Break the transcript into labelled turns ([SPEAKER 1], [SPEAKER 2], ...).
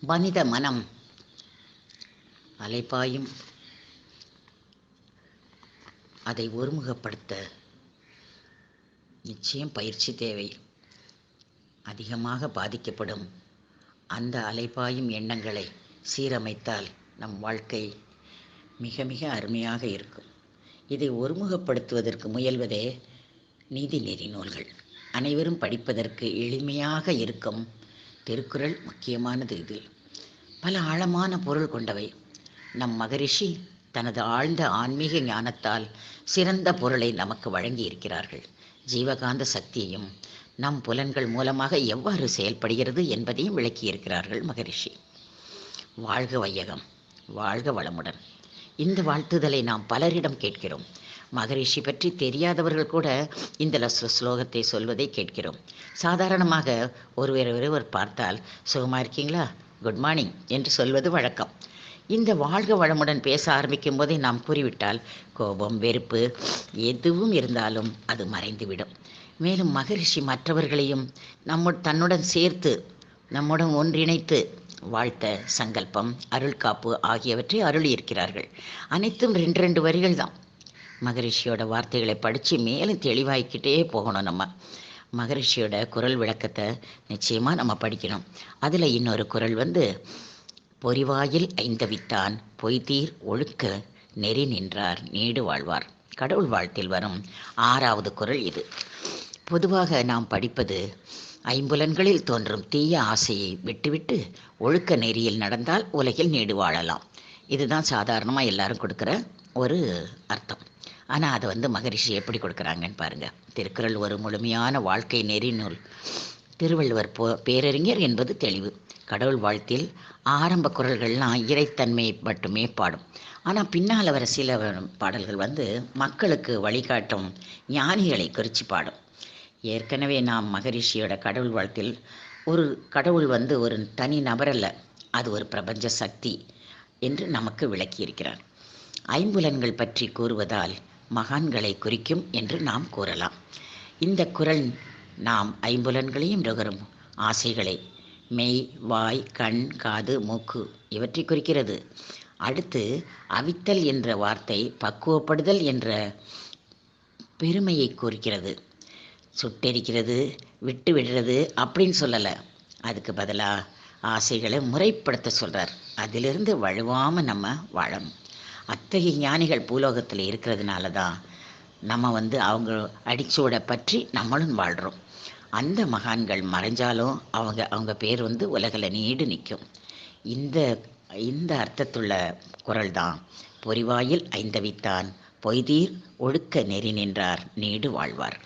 [SPEAKER 1] மனித மனம். அலைப்பாயும் அதை ஒருமுகப்படுத்த நிச்சயம் பயிற்சி தேவை. அதிகமாக பாதிக்கப்படும் அந்த அலைப்பாயும் எண்ணங்களை சீரமைத்தால் நம் வாழ்க்கை மிக மிக அருமையாக இருக்கும். இதை ஒருமுகப்படுத்துவதற்கு முயல்வதே நீதிநெறி நூல்கள். அனைவரும் படிப்பதற்கு எளிமையாக இருக்கும் திருக்குறள் முக்கியமானது இதில் பல ஆழமான பொருள் கொண்டவை. நம் மகரிஷி தனது ஆழ்ந்த ஆன்மீக ஞானத்தால் சிறந்த பொருளை நமக்கு வழங்கி இருக்கிறார்கள் ஜீவகாந்த சக்தியையும் நம் புலன்கள் மூலமாக எவ்வாறு செயல்படுகிறது என்பதையும் விளக்கியிருக்கிறார்கள் மகரிஷி. வாழ்க வையகம் வாழ்க வளமுடன். இந்த வாழ்த்துதலை நாம் பலரிடம் கேட்கிறோம். மகரிஷி பற்றி தெரியாதவர்கள் கூட இந்த ஸ்லோகத்தை சொல்வதை கேட்கிறோம். சாதாரணமாக ஒருவர் ஒருவர் பார்த்தால் சுகமாக இருக்கீங்களா? குட் மார்னிங் என்று சொல்வது வழக்கம். இந்த வாழ்க வளமுடன் பேச ஆரம்பிக்கும் போதே நாம் கூறிவிட்டால் கோபம் வெறுப்பு எதுவும் இருந்தாலும் அது மறைந்துவிடும். மேலும் மகரிஷி மற்றவர்களையும் நம்ம தன்னுடன் சேர்த்து நம்முடன் ஒன்றிணைத்து வாழ்த்த சங்கல்பம் அருள்காப்பு ஆகியவற்றை அருளியிருக்கிறார்கள். அனைத்தும் ரெண்டு ரெண்டு வரிகள் தான். மகரிஷியோட வார்த்தைகளை படித்து மேலும் தெளிவாக்கிட்டே போகணும் நம்ம. மகரிஷியோட குரல் விளக்கத்தை நிச்சயமாக நம்ம படிக்கணும். அதில் இன்னொரு குரல் வந்து பொறிவாயில் ஐந்தவித்தான் பொய்தீர் ஒழுக்க நெறி நின்றார் நீடு வாழ்வார். கடவுள் வாழ்த்தில் வரும் ஆறாவது குரல் இது. பொதுவாக நாம் படிப்பது ஐம்புலன்களில் தோன்றும் தீய ஆசையை விட்டுவிட்டு ஒழுக்க நெறியில் நடந்தால் உலகில் நீடு வாழலாம். இதுதான் சாதாரணமாக எல்லாரும் கொடுக்குற ஒரு அர்த்தம். ஆனால் அதை வந்து மகரிஷி எப்படி கொடுக்குறாங்கன்னு பாருங்கள் திருக்குறள் ஒரு முழுமையான வாழ்க்கை நெறி நூல் திருவள்ளுவர் போ பேரறிஞர் என்பது தெளிவு. கடவுள் வாழ்த்தில் ஆரம்ப குரல்கள்லாம் இறைத்தன்மையை மட்டுமே பாடும். ஆனால் பின்னால் வர சில பாடல்கள் வந்து மக்களுக்கு வழிகாட்டும் ஞானிகளை குறித்து பாடும். ஏற்கனவே நாம் மகரிஷியோட கடவுள் வாழ்த்தில் ஒரு கடவுள் வந்து ஒரு தனி நபரல்ல அது ஒரு பிரபஞ்ச சக்தி என்று நமக்கு விளக்கியிருக்கிறார். ஐம்புலன்கள் பற்றி கூறுவதால் மகான்களை குறிக்கும் என்று நாம் கூறலாம். இந்த குரல் நாம் ஐம்புலன்களையும் நுகரும் ஆசைகளை மெய் வாய் கண் காது மூக்கு இவற்றை குறிக்கிறது. அடுத்து அவித்தல் என்ற வார்த்தை பக்குவப்படுதல் என்ற பெருமையை குறிக்கிறது. சுட்டெரிக்கிறது விட்டு விடுறது அப்படின்னு சொல்லலை. அதுக்கு பதிலாக ஆசைகளை முறைப்படுத்த சொல்கிறார் அதிலிருந்து வழுவாமல் நம்ம வாழணும். அத்தகைய ஞானிகள் பூலோகத்தில் இருக்கிறதுனால தான் நம்ம வந்து அவங்க அடிச்சோட பற்றி நம்மளும் வாழ்கிறோம் அந்த மகான்கள் மறைஞ்சாலும் அவங்க அவங்க பேர் வந்து உலகில் நீடு நிற்கும். இந்த இந்த அர்த்தத்துள்ள குரல் தான் பொறிவாயில் ஐந்தவித்தான் பொய்தீர் ஒழுக்க நெறி நின்றார் நீடு வாழ்வார்.